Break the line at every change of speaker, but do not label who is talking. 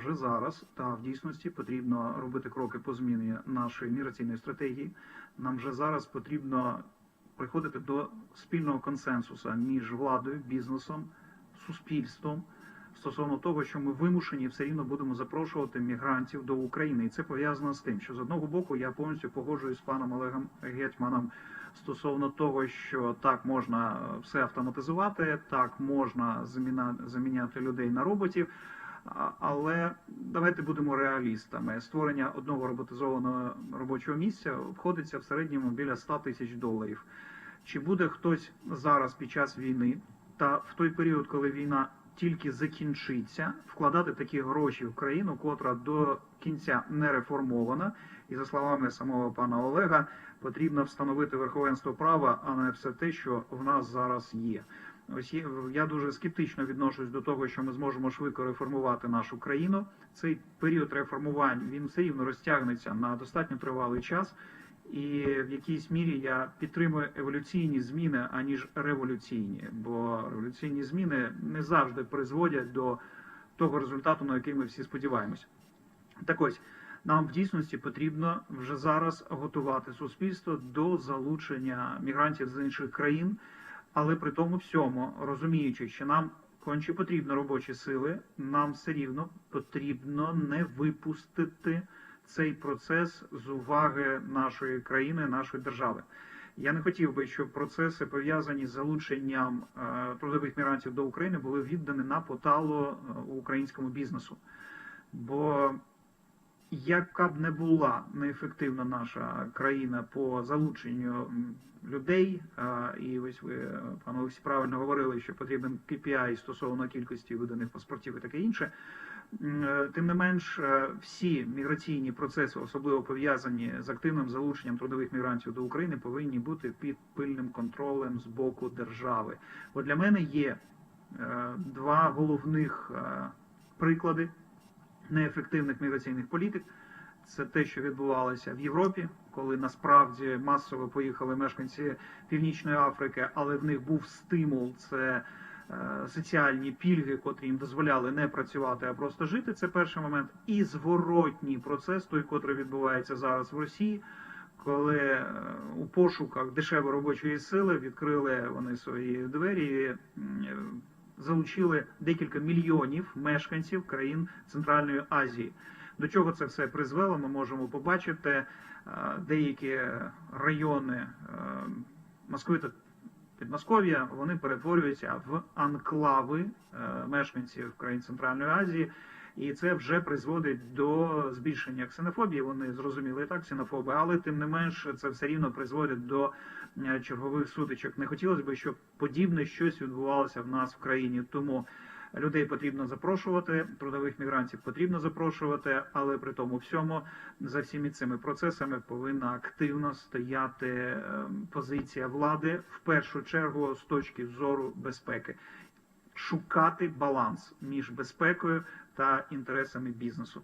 вже зараз та в дійсності потрібно робити кроки по зміні нашої міграційної стратегії. Нам вже зараз потрібно приходити до спільного консенсусу між владою, бізнесом, суспільством стосовно того, що ми вимушені все рівно будемо запрошувати мігрантів до України, і це пов'язано з тим, що з одного боку я повністю погоджуюсь з паном Олегом Гетьманом стосовно того, що так можна все автоматизувати, так можна заміна, заміняти людей на роботів. Але давайте будемо реалістами. Створення одного роботизованого робочого місця обходиться в середньому біля 100 тисяч доларів. Чи буде хтось зараз під час війни та в той період, коли війна тільки закінчиться, вкладати такі гроші в країну, котра до кінця не реформована, і за словами самого пана Олега, потрібно встановити верховенство права, а не все те, що в нас зараз є. Ось я дуже скептично відношусь до того, що ми зможемо швидко реформувати нашу країну. Цей період реформувань він все рівно розтягнеться на достатньо тривалий час. І в якійсь мірі я підтримую еволюційні зміни, аніж революційні, бо революційні зміни не завжди призводять до того результату, на який ми всі сподіваємося. Так ось нам в дійсності потрібно вже зараз готувати суспільство до залучення мігрантів з інших країн, але при тому всьому розуміючи, що нам конче потрібно робочі сили, нам все рівно потрібно не випустити цей процес з уваги нашої країни, нашої держави. Я не хотів би, щоб процеси пов'язані з залученням е, трудових мігрантів до України були віддані на поталу е, українському бізнесу. Бо яка б не була неефективна наша країна по залученню людей, і ось ви, пане Олексій, правильно говорили, що потрібен KPI стосовно кількості виданих паспортів і таке інше. Е, Тим не менш, е, всі міграційні процеси, особливо пов'язані з активним залученням трудових мігрантів до України, повинні бути під пильним контролем з боку держави. Бо для мене є е, два головних приклади неефективних міграційних політик. Це те, що відбувалося в Європі, коли насправді масово поїхали мешканці Північної Африки, але в них був стимул це е, соціальні пільги, котрі їм дозволяли не працювати, а просто жити. Це перший момент. І зворотній процес, той, котрий відбувається зараз в Росії, коли е, у пошуках дешевої робочої сили відкрили вони свої двері. Залучили декілька мільйонів мешканців країн Центральної Азії. До чого це все призвело? Ми можемо побачити е, деякі райони е, Москви та Підмосков'я, вони перетворюються в анклави е, мешканців країн Центральної Азії, і це вже призводить до збільшення ксенофобії. Вони зрозуміли так ксенофоби, але тим не менш це все рівно призводить до е, чергових сутичок. Не хотілося б, щоб подібне щось відбувалося в нас в країні. Тому людей потрібно запрошувати, трудових мігрантів потрібно запрошувати, але при тому всьому за всіми цими процесами повинна активно стояти е, позиція влади в першу чергу з точки зору безпеки, шукати баланс між безпекою та інтересами бізнесу.